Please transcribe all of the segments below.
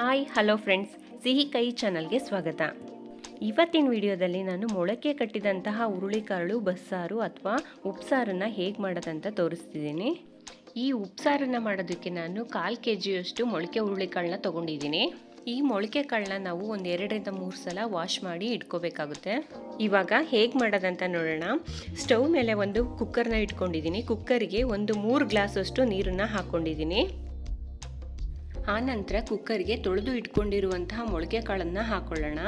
Hi, hello friends. ಸಿಹಿ ಕೈ ಚಾನಲ್ಗೆ ಸ್ವಾಗತ. ಇವತ್ತಿನ ವಿಡಿಯೋದಲ್ಲಿ ನಾನು ಮೊಳಕೆ ಕಟ್ಟಿದಂತಹ ಹುರುಳಿಕಾಳು, ಬಸ್ಸಾರು ಅಥವಾ ಉಪ್ಸಾರನ್ನು ಹೇಗೆ ಮಾಡೋದಂತ ತೋರಿಸ್ತಿದ್ದೀನಿ. ಈ ಉಪ್ಸಾರನ್ನು ಮಾಡೋದಕ್ಕೆ ನಾನು ಕಾಲು ಕೆ ಜಿಯಷ್ಟು ಮೊಳಕೆ ಹುರುಳಿಕಾಳನ್ನ ತೊಗೊಂಡಿದ್ದೀನಿ. ಈ ಮೊಳಕೆ ಕಾಳನ್ನ ನಾವು ಒಂದು ಎರಡರಿಂದ ಮೂರು ಸಲ ವಾಶ್ ಮಾಡಿ ಇಟ್ಕೋಬೇಕಾಗುತ್ತೆ. ಇವಾಗ ಹೇಗೆ ಮಾಡೋದಂತ ನೋಡೋಣ. ಸ್ಟವ್ ಮೇಲೆ ಒಂದು ಕುಕ್ಕರ್ನ ಇಟ್ಕೊಂಡಿದ್ದೀನಿ. ಕುಕ್ಕರ್ಗೆ ಒಂದು ಮೂರು ಗ್ಲಾಸಷ್ಟು ನೀರನ್ನು ಹಾಕ್ಕೊಂಡಿದ್ದೀನಿ ಆನಂತರ ಕುಕ್ಕರ್ಗೆ ತೊಳೆದು ಇಟ್ಕೊಂಡಿರುವಂತಹ ಮೊಳಕೆ ಕಾಳನ್ನು ಹಾಕೊಳ್ಳೋಣ.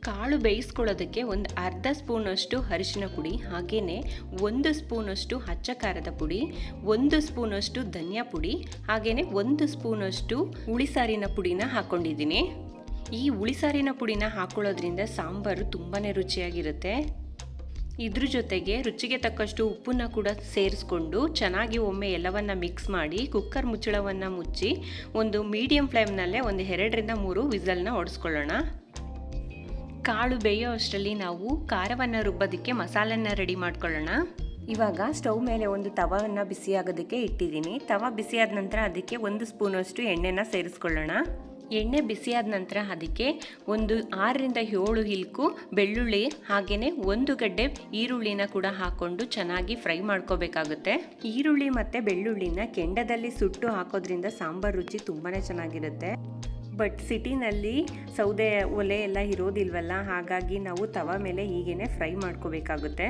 ಕಾಳು ಬೇಯಿಸ್ಕೊಳ್ಳೋದಕ್ಕೆ ಒಂದು ಅರ್ಧ ಸ್ಪೂನಷ್ಟು ಅರಿಶಿನ ಪುಡಿ ಹಾಗೆಯೇ ಒಂದು ಸ್ಪೂನಷ್ಟು ಹಚ್ಚ ಖಾರದ ಪುಡಿ, ಒಂದು ಸ್ಪೂನಷ್ಟು ಧನಿಯಾ ಪುಡಿ ಹಾಗೆಯೇ ಒಂದು ಸ್ಪೂನಷ್ಟು ಹುಳಿಸಾರಿನ ಪುಡಿನ ಹಾಕ್ಕೊಂಡಿದ್ದೀನಿ ಈ ಉಳಿಸಾರಿನ ಪುಡಿನ ಹಾಕ್ಕೊಳ್ಳೋದ್ರಿಂದ ಸಾಂಬಾರು ತುಂಬಾ ರುಚಿಯಾಗಿರುತ್ತೆ. ಇದ್ರ ಜೊತೆಗೆ ರುಚಿಗೆ ತಕ್ಕಷ್ಟು ಉಪ್ಪನ್ನ ಕೂಡ ಸೇರಿಸ್ಕೊಂಡು ಚೆನ್ನಾಗಿ ಒಮ್ಮೆ ಎಲ್ಲವನ್ನ ಮಿಕ್ಸ್ ಮಾಡಿ ಕುಕ್ಕರ್ ಮುಚ್ಚಳವನ್ನು ಮುಚ್ಚಿ ಒಂದು ಮೀಡಿಯಂ ಫ್ಲೇಮ್ನಲ್ಲೇ ಒಂದು ಎರಡರಿಂದ ಮೂರು ವಿಸಲ್ನ ಹೊಡೆಸ್ಕೊಳ್ಳೋಣ ಕಾಳು ಬೇಯೋ ಅಷ್ಟರಲ್ಲಿ ನಾವು ಖಾರವನ್ನು ರುಬ್ಬೋದಕ್ಕೆ ಮಸಾಲೆನ ರೆಡಿ ಮಾಡ್ಕೊಳ್ಳೋಣ. ಇವಾಗ ಸ್ಟವ್ ಮೇಲೆ ಒಂದು ತವವನ್ನು ಬಿಸಿಯಾಗೋದಕ್ಕೆ ಇಟ್ಟಿದ್ದೀನಿ. ತವ ಬಿಸಿಯಾದ ನಂತರ ಅದಕ್ಕೆ ಒಂದು ಸ್ಪೂನಷ್ಟು ಎಣ್ಣೆನ ಸೇರಿಸ್ಕೊಳ್ಳೋಣ. ಎಣ್ಣೆ ಬಿಸಿಯಾದ ನಂತರ ಅದಕ್ಕೆ ಒಂದು ಆರರಿಂದ ಏಳು ಹಿಲ್ಕು ಬೆಳ್ಳುಳ್ಳಿ ಹಾಗೆಯೇ ಒಂದು ಗಡ್ಡೆ ಈರುಳ್ಳಿನ ಕೂಡ ಹಾಕ್ಕೊಂಡು ಚೆನ್ನಾಗಿ ಫ್ರೈ ಮಾಡ್ಕೋಬೇಕಾಗುತ್ತೆ. ಈರುಳ್ಳಿ ಮತ್ತು ಬೆಳ್ಳುಳ್ಳಿನ ಕೆಂಡದಲ್ಲಿ ಸುಟ್ಟು ಹಾಕೋದ್ರಿಂದ ಸಾಂಬಾರು ರುಚಿ ತುಂಬಾ ಚೆನ್ನಾಗಿರುತ್ತೆ. ಬಟ್ ಸಿಟಿನಲ್ಲಿ ಸೌದೆ ಒಲೆ ಎಲ್ಲ ಇರೋದಿಲ್ವಲ್ಲ, ಹಾಗಾಗಿ ನಾವು ತವ ಮೇಲೆ ಹೀಗೇ ಫ್ರೈ ಮಾಡ್ಕೋಬೇಕಾಗುತ್ತೆ.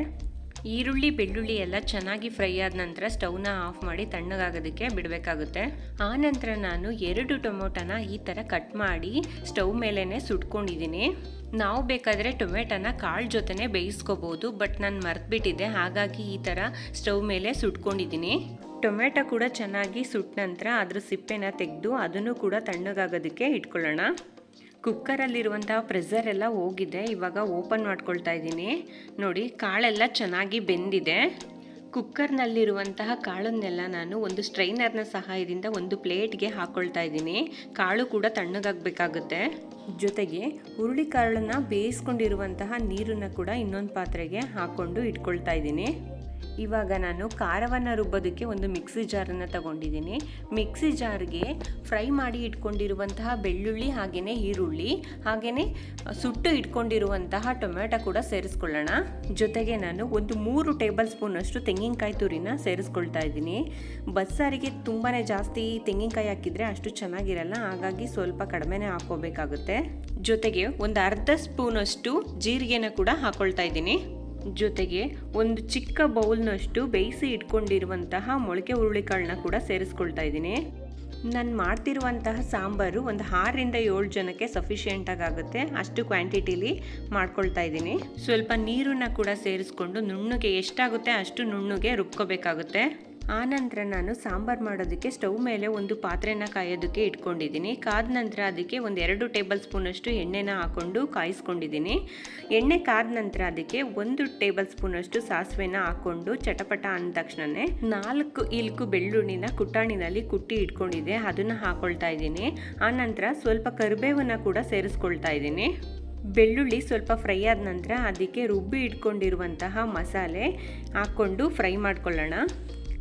ಈರುಳ್ಳಿ, ಬೆಳ್ಳುಳ್ಳಿ ಎಲ್ಲ ಚೆನ್ನಾಗಿ ಫ್ರೈ ಆದ ನಂತರ ಸ್ಟವ್ನ ಆಫ್ ಮಾಡಿ ತಣ್ಣಗಾಗೋದಕ್ಕೆ ಬಿಡಬೇಕಾಗುತ್ತೆ. ಆ ನಂತರ ನಾನು ಎರಡು ಟೊಮೊಟೊನ ಈ ಥರ ಕಟ್ ಮಾಡಿ ಸ್ಟವ್ ಮೇಲೇ ಸುಟ್ಕೊಂಡಿದ್ದೀನಿ. ನಾವು ಬೇಕಾದರೆ ಟೊಮೆಟೊನ ಕಾಳು ಜೊತೆನೇ ಬೇಯಿಸ್ಕೋಬೋದು, ಬಟ್ ನಾನು ಮರ್ತುಬಿಟ್ಟಿದ್ದೆ, ಹಾಗಾಗಿ ಈ ಥರ ಸ್ಟವ್ ಮೇಲೆ ಸುಟ್ಕೊಂಡಿದ್ದೀನಿ. ಟೊಮೆಟೊ ಕೂಡ ಚೆನ್ನಾಗಿ ಸುಟ್ಟ ನಂತರ ಅದ್ರ ಸಿಪ್ಪೆನ ತೆಗೆದು ಅದನ್ನು ಕೂಡ ತಣ್ಣಗಾಗೋದಕ್ಕೆ ಇಟ್ಕೊಳ್ಳೋಣ. ಕುಕ್ಕರಲ್ಲಿರುವಂತಹ ಪ್ರೆಸರ್ ಎಲ್ಲ ಹೋಗಿದೆ. ಇವಾಗ ಓಪನ್ ಮಾಡ್ಕೊಳ್ತಾ ಇದ್ದೀನಿ. ನೋಡಿ, ಕಾಳೆಲ್ಲ ಚೆನ್ನಾಗಿ ಬೆಂದಿದೆ. ಕುಕ್ಕರ್ನಲ್ಲಿರುವಂತಹ ಕಾಳನ್ನೆಲ್ಲ ನಾನು ಒಂದು ಸ್ಟ್ರೈನರ್ನ ಸಹಾಯದಿಂದ ಒಂದು ಪ್ಲೇಟ್ಗೆ ಹಾಕ್ಕೊಳ್ತಾ ಇದ್ದೀನಿ. ಕಾಳು ಕೂಡ ತಣ್ಣಗಾಗಬೇಕಾಗುತ್ತೆ. ಜೊತೆಗೆ ಹುರುಳಿ ಕಾಳನ್ನು ಬೇಯಿಸ್ಕೊಂಡಿರುವಂತಹ ನೀರನ್ನು ಕೂಡ ಇನ್ನೊಂದು ಪಾತ್ರೆಗೆ ಹಾಕ್ಕೊಂಡು ಇಟ್ಕೊಳ್ತಾ ಇದ್ದೀನಿ. ಇವಾಗ ನಾನು ಖಾರವನ್ನು ರುಬ್ಬೋದಕ್ಕೆ ಒಂದು ಮಿಕ್ಸಿ ಜಾರನ್ನು ತಗೊಂಡಿದ್ದೀನಿ. ಮಿಕ್ಸಿ ಜಾರ್ಗೆ ಫ್ರೈ ಮಾಡಿ ಇಟ್ಕೊಂಡಿರುವಂತಹ ಬೆಳ್ಳುಳ್ಳಿ ಹಾಗೆಯೇ ಈರುಳ್ಳಿ ಹಾಗೆಯೇ ಸುಟ್ಟು ಇಟ್ಕೊಂಡಿರುವಂತಹ ಟೊಮೆಟೊ ಕೂಡ ಸೇರಿಸ್ಕೊಳ್ಳೋಣ. ಜೊತೆಗೆ ನಾನು ಒಂದು ಮೂರು ಟೇಬಲ್ ಸ್ಪೂನಷ್ಟು ತೆಂಗಿನಕಾಯಿ ತುರಿನ ಸೇರಿಸ್ಕೊಳ್ತಾ ಇದ್ದೀನಿ. ಬಸ್ಸಾರಿಗೆ ತುಂಬಾ ಜಾಸ್ತಿ ತೆಂಗಿನಕಾಯಿ ಹಾಕಿದರೆ ಅಷ್ಟು ಚೆನ್ನಾಗಿರಲ್ಲ, ಹಾಗಾಗಿ ಸ್ವಲ್ಪ ಕಡಿಮೆನೇ ಹಾಕೋಬೇಕಾಗುತ್ತೆ ಜೊತೆಗೆ ಒಂದು ಅರ್ಧ ಸ್ಪೂನಷ್ಟು ಜೀರಿಗೆನ ಕೂಡ ಹಾಕ್ಕೊಳ್ತಾ ಇದ್ದೀನಿ. ಜೊತೆಗೆ ಒಂದು ಚಿಕ್ಕ ಬೌಲ್ನಷ್ಟು ಬೇಯಿಸಿ ಇಟ್ಕೊಂಡಿರುವಂತಹ ಮೊಳಕೆ ಹುರುಳಿಕಾಳನ್ನ ಕೂಡ ಸೇರಿಸ್ಕೊಳ್ತಾ ಇದ್ದೀನಿ. ನಾನು ಮಾಡ್ತಿರುವಂತಹ ಸಾಂಬಾರು ಒಂದು ಆರರಿಂದ ಏಳು ಜನಕ್ಕೆ ಸಫಿಷಿಯೆಂಟಾಗಿ ಆಗುತ್ತೆ. ಅಷ್ಟು ಕ್ವಾಂಟಿಟಿಲಿ ಮಾಡ್ಕೊಳ್ತಾ ಇದ್ದೀನಿ. ಸ್ವಲ್ಪ ನೀರನ್ನು ಕೂಡ ಸೇರಿಸ್ಕೊಂಡು ನುಣ್ಣಗೆ ಎಷ್ಟಾಗುತ್ತೆ ಅಷ್ಟು ನುಣ್ಣಗೆ ರುಬ್ಕೋಬೇಕಾಗುತ್ತೆ. ಆನಂತರ ನಾನು ಸಾಂಬಾರು ಮಾಡೋದಕ್ಕೆ ಸ್ಟವ್ ಮೇಲೆ ಒಂದು ಪಾತ್ರೆನ ಕಾಯೋದಕ್ಕೆ ಇಟ್ಕೊಂಡಿದ್ದೀನಿ. ಕಾದ ನಂತರ ಅದಕ್ಕೆ ಒಂದು ಎರಡು ಟೇಬಲ್ ಸ್ಪೂನಷ್ಟು ಎಣ್ಣೆನ ಹಾಕ್ಕೊಂಡು ಕಾಯಿಸ್ಕೊಂಡಿದ್ದೀನಿ. ಎಣ್ಣೆ ಕಾದ ನಂತರ ಅದಕ್ಕೆ ಒಂದು ಟೇಬಲ್ ಸ್ಪೂನಷ್ಟು ಸಾಸಿವೆನ ಹಾಕ್ಕೊಂಡು ಚಟಪಟ ಅಂದ ತಕ್ಷಣನೇ ನಾಲ್ಕು ಇಲ್ಕು ಬೆಳ್ಳುಳ್ಳಿನ ಕುಟ್ಟಾಣಿನಲ್ಲಿ ಕುಟ್ಟಿ ಇಟ್ಕೊಂಡಿದ್ದೆ. ಅದನ್ನು ಹಾಕ್ಕೊಳ್ತಾ ಇದ್ದೀನಿ. ಆನಂತರ ಸ್ವಲ್ಪ ಕರಿಬೇವನ್ನ ಕೂಡ ಸೇರಿಸ್ಕೊಳ್ತಾ ಇದ್ದೀನಿ. ಬೆಳ್ಳುಳ್ಳಿ ಸ್ವಲ್ಪ ಫ್ರೈ ಆದ ನಂತರ ಅದಕ್ಕೆ ರುಬ್ಬಿ ಇಟ್ಕೊಂಡಿರುವಂತಹ ಮಸಾಲೆ ಹಾಕ್ಕೊಂಡು ಫ್ರೈ ಮಾಡ್ಕೊಳ್ಳೋಣ.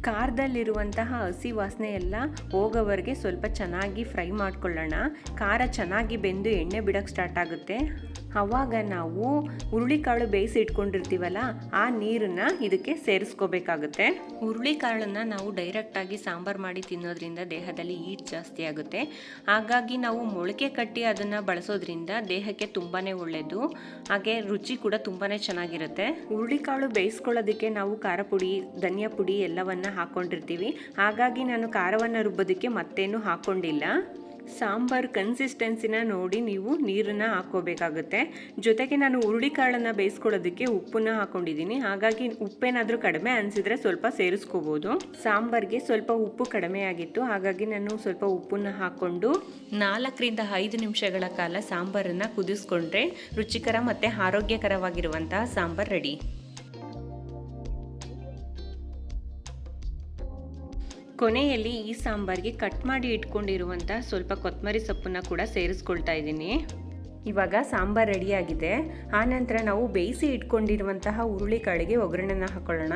ಖಾರದಲ್ಲಿರುವಂತಹ ಹಸಿ ವಾಸನೆ ಎಲ್ಲ ಹೋಗೋವರೆಗೆ ಸ್ವಲ್ಪ ಚೆನ್ನಾಗಿ ಫ್ರೈ ಮಾಡ್ಕೊಳ್ಳೋಣ. ಖಾರ ಚೆನ್ನಾಗಿ ಬೆಂದು ಎಣ್ಣೆ ಬಿಡೋಕ್ಕೆ ಸ್ಟಾರ್ಟ್ ಆಗುತ್ತೆ. ಆವಾಗ ನಾವು ಹುರುಳಿಕಾಳು ಬೇಯಿಸಿ ಇಟ್ಕೊಂಡಿರ್ತೀವಲ್ಲ ಆ ನೀರನ್ನು ಇದಕ್ಕೆ ಸೇರಿಸ್ಕೋಬೇಕಾಗುತ್ತೆ. ಹುರುಳಿಕಾಳನ್ನು ನಾವು ಡೈರೆಕ್ಟಾಗಿ ಸಾಂಬಾರು ಮಾಡಿ ತಿನ್ನೋದ್ರಿಂದ ದೇಹದಲ್ಲಿ ಈಟ್ ಜಾಸ್ತಿ ಆಗುತ್ತೆ. ಹಾಗಾಗಿ ನಾವು ಮೊಳಕೆ ಕಟ್ಟಿ ಅದನ್ನು ಬಳಸೋದ್ರಿಂದ ದೇಹಕ್ಕೆ ತುಂಬಾ ಒಳ್ಳೆಯದು ಹಾಗೆ ರುಚಿ ಕೂಡ ತುಂಬಾ ಚೆನ್ನಾಗಿರುತ್ತೆ. ಹುರುಳಿಕಾಳು ಬೇಯಿಸ್ಕೊಳ್ಳೋದಕ್ಕೆ ನಾವು ಖಾರ ಪುಡಿ ಧನಿಯಾ ಪುಡಿ ಎಲ್ಲವನ್ನ ಹಾಕ್ಕೊಂಡಿರ್ತೀವಿ ಹಾಗಾಗಿ ನಾನು ಖಾರವನ್ನು ರುಬ್ಬೋದಕ್ಕೆ ಮತ್ತೇನು ಹಾಕ್ಕೊಂಡಿಲ್ಲ ಸಾಂಬಾರು ಕನ್ಸಿಸ್ಟೆನ್ಸಿನ ನೋಡಿ ನೀವು ನೀರನ್ನು ಹಾಕ್ಕೋಬೇಕಾಗುತ್ತೆ. ಜೊತೆಗೆ ನಾನು ಹುರುಳಿಕಾಳನ್ನು ಬೇಯಿಸ್ಕೊಳ್ಳೋದಕ್ಕೆ ಉಪ್ಪನ್ನ ಹಾಕೊಂಡಿದ್ದೀನಿ. ಹಾಗಾಗಿ ಉಪ್ಪೇನಾದರೂ ಕಡಿಮೆ ಅನಿಸಿದ್ರೆ ಸ್ವಲ್ಪ ಸೇರಿಸ್ಕೋಬೋದು. ಸಾಂಬಾರ್ಗೆ ಸ್ವಲ್ಪ ಉಪ್ಪು ಕಡಿಮೆ ಆಗಿತ್ತು. ಹಾಗಾಗಿ ನಾನು ಸ್ವಲ್ಪ ಉಪ್ಪನ್ನ ಹಾಕ್ಕೊಂಡು ನಾಲ್ಕರಿಂದ ಐದು ನಿಮಿಷಗಳ ಕಾಲ ಸಾಂಬಾರನ್ನು ಕುದಿಸ್ಕೊಂಡ್ರೆ ರುಚಿಕರ ಮತ್ತು ಆರೋಗ್ಯಕರವಾಗಿರುವಂತಹ ಸಾಂಬಾರ್ ರೆಡಿ ಕೊನೆಯಲ್ಲಿ ಈ ಸಾಂಬಾರಿಗೆ ಕಟ್ ಮಾಡಿ ಇಟ್ಕೊಂಡಿರುವಂಥ ಸ್ವಲ್ಪ ಕೊತ್ತಂಬರಿ ಸೊಪ್ಪನ್ನು ಕೂಡ ಸೇರಿಸ್ಕೊಳ್ತಾ ಇದ್ದೀನಿ. ಇವಾಗ ಸಾಂಬಾರು ರೆಡಿಯಾಗಿದೆ. ಆನಂತರ ನಾವು ಬೇಯಿಸಿ ಇಟ್ಕೊಂಡಿರುವಂತಹ ಹುರುಳಿಕಾಳಿಗೆ ಒಗ್ಗರಣೆನ ಹಾಕೊಳ್ಳೋಣ.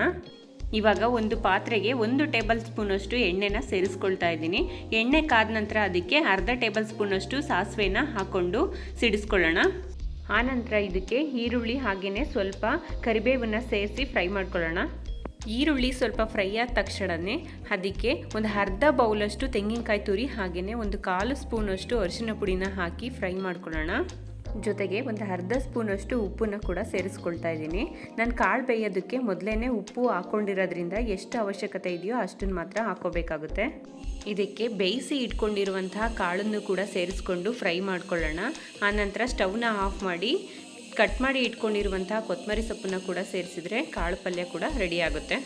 ಇವಾಗ ಒಂದು ಪಾತ್ರೆಗೆ ಒಂದು ಟೇಬಲ್ ಸ್ಪೂನಷ್ಟು ಎಣ್ಣೆನ ಸೇರಿಸ್ಕೊಳ್ತಾ ಇದ್ದೀನಿ. ಎಣ್ಣೆ ಕಾದ ನಂತರ ಅದಕ್ಕೆ ಅರ್ಧ ಟೇಬಲ್ ಸ್ಪೂನಷ್ಟು ಸಾಸಿವೆನ ಹಾಕ್ಕೊಂಡು ಸಿಡಿಸ್ಕೊಳ್ಳೋಣ. ಆನಂತರ ಇದಕ್ಕೆ ಈರುಳ್ಳಿ ಹಾಗೆಯೇ ಸ್ವಲ್ಪ ಕರಿಬೇವನ್ನು ಸೇರಿಸಿ ಫ್ರೈ ಮಾಡ್ಕೊಳ್ಳೋಣ. ಈರುಳ್ಳಿ ಸ್ವಲ್ಪ ಫ್ರೈ ಆದ ತಕ್ಷಣವೇ ಅದಕ್ಕೆ ಒಂದು ಅರ್ಧ ಬೌಲಷ್ಟು ತೆಂಗಿನಕಾಯಿ ತುರಿ ಹಾಗೆಯೇ ಒಂದು ಕಾಲು ಸ್ಪೂನಷ್ಟು ಅರಿಶಿನ ಪುಡಿನ ಹಾಕಿ ಫ್ರೈ ಮಾಡ್ಕೊಳ್ಳೋಣ. ಜೊತೆಗೆ ಒಂದು ಅರ್ಧ ಸ್ಪೂನಷ್ಟು ಉಪ್ಪನ್ನ ಕೂಡ ಸೇರಿಸ್ಕೊಳ್ತಾ ಇದ್ದೀನಿ. ನಾನು ಕಾಳು ಬೇಯೋದಕ್ಕೆ ಮೊದಲೇ ಉಪ್ಪು ಹಾಕ್ಕೊಂಡಿರೋದ್ರಿಂದ ಎಷ್ಟು ಅವಶ್ಯಕತೆ ಇದೆಯೋ ಅಷ್ಟನ್ನು ಮಾತ್ರ ಹಾಕೋಬೇಕಾಗುತ್ತೆ ಇದಕ್ಕೆ ಬೇಯಿಸಿ ಇಟ್ಕೊಂಡಿರುವಂತಹ ಕಾಳನ್ನು ಕೂಡ ಸೇರಿಸ್ಕೊಂಡು ಫ್ರೈ ಮಾಡ್ಕೊಳ್ಳೋಣ. ಆನಂತರ ಸ್ಟವ್ನ ಆಫ್ ಮಾಡಿ ಕಟ್ ಮಾಡಿ ಇಟ್ಕೊಂಡಿರುವಂತಹ ಕೊತ್ತಂಬರಿ ಸೊಪ್ಪನ್ನು ಕೂಡ ಸೇರಿಸಿದ್ರೆ ಕಾಳು ಪಲ್ಯ ಕೂಡ ರೆಡಿ ಆಗುತ್ತೆ.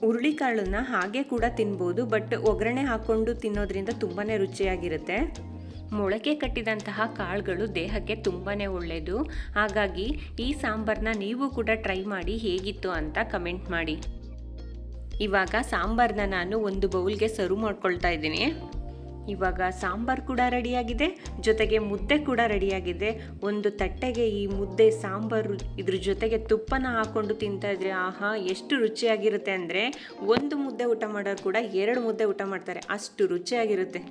ಹುರುಳಿಕಾಳನ್ನ ಹಾಗೆ ಕೂಡ ತಿನ್ಬೋದು ಬಟ್ ಒಗ್ಗರಣೆ ಹಾಕ್ಕೊಂಡು ತಿನ್ನೋದ್ರಿಂದ ತುಂಬಾ ರುಚಿಯಾಗಿರುತ್ತೆ. ಮೊಳಕೆ ಕಟ್ಟಿದಂತಹ ಕಾಳುಗಳು ದೇಹಕ್ಕೆ ತುಂಬಾ ಒಳ್ಳೆಯದು ಹಾಗಾಗಿ ಈ ಸಾಂಬಾರನ್ನ ನೀವು ಕೂಡ ಟ್ರೈ ಮಾಡಿ ಹೇಗಿತ್ತು ಅಂತ ಕಮೆಂಟ್ ಮಾಡಿ. ಇವಾಗ ಸಾಂಬಾರನ್ನ ನಾನು ಒಂದು ಬೌಲ್ಗೆ ಸರ್ವ್ ಮಾಡ್ಕೊಳ್ತಾ ಇದ್ದೀನಿ. ಇವಾಗ ಸಾಂಬಾರು ಕೂಡ ರೆಡಿಯಾಗಿದೆ, ಜೊತೆಗೆ ಮುದ್ದೆ ಕೂಡ ರೆಡಿಯಾಗಿದೆ. ಒಂದು ತಟ್ಟೆಗೆ ಈ ಮುದ್ದೆ, ಸಾಂಬಾರು, ಇದ್ರ ಜೊತೆಗೆ ತುಪ್ಪನ ಹಾಕ್ಕೊಂಡು ತಿಂತಾ ಇದ್ರೆ ಆಹಾ, ಎಷ್ಟು ರುಚಿಯಾಗಿರುತ್ತೆ ಅಂದರೆ ಒಂದು ಮುದ್ದೆ ಊಟ ಮಾಡೋರು ಕೂಡ ಎರಡು ಮುದ್ದೆ ಊಟ ಮಾಡ್ತಾರೆ, ಅಷ್ಟು ರುಚಿಯಾಗಿರುತ್ತೆ.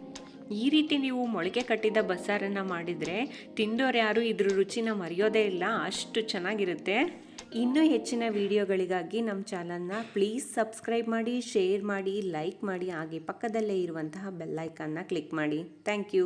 ಈ ರೀತಿ ನೀವು ಮೊಳಕೆ ಕಟ್ಟಿದ ಬಸ್ಸಾರನ್ನು ಮಾಡಿದರೆ ತಿಂದೋರು ಯಾರು ಇದ್ರ ರುಚಿನ ಮರೆಯೋದೇ ಇಲ್ಲ, ಅಷ್ಟು ಚೆನ್ನಾಗಿರುತ್ತೆ. ಇನ್ನೂ ಹೆಚ್ಚಿನ ವಿಡಿಯೋಗಳಿಗಾಗಿ ನಮ್ಮ ಚಾನಲ್ನ ಪ್ಲೀಸ್ ಸಬ್ಸ್ಕ್ರೈಬ್ ಮಾಡಿ, ಶೇರ್ ಮಾಡಿ, ಲೈಕ್ ಮಾಡಿ, ಹಾಗೆ ಪಕ್ಕದಲ್ಲೇ ಇರುವಂತಹ ಬೆಲ್ಲೈಕನ್ನ ಕ್ಲಿಕ್ ಮಾಡಿ. Thank you.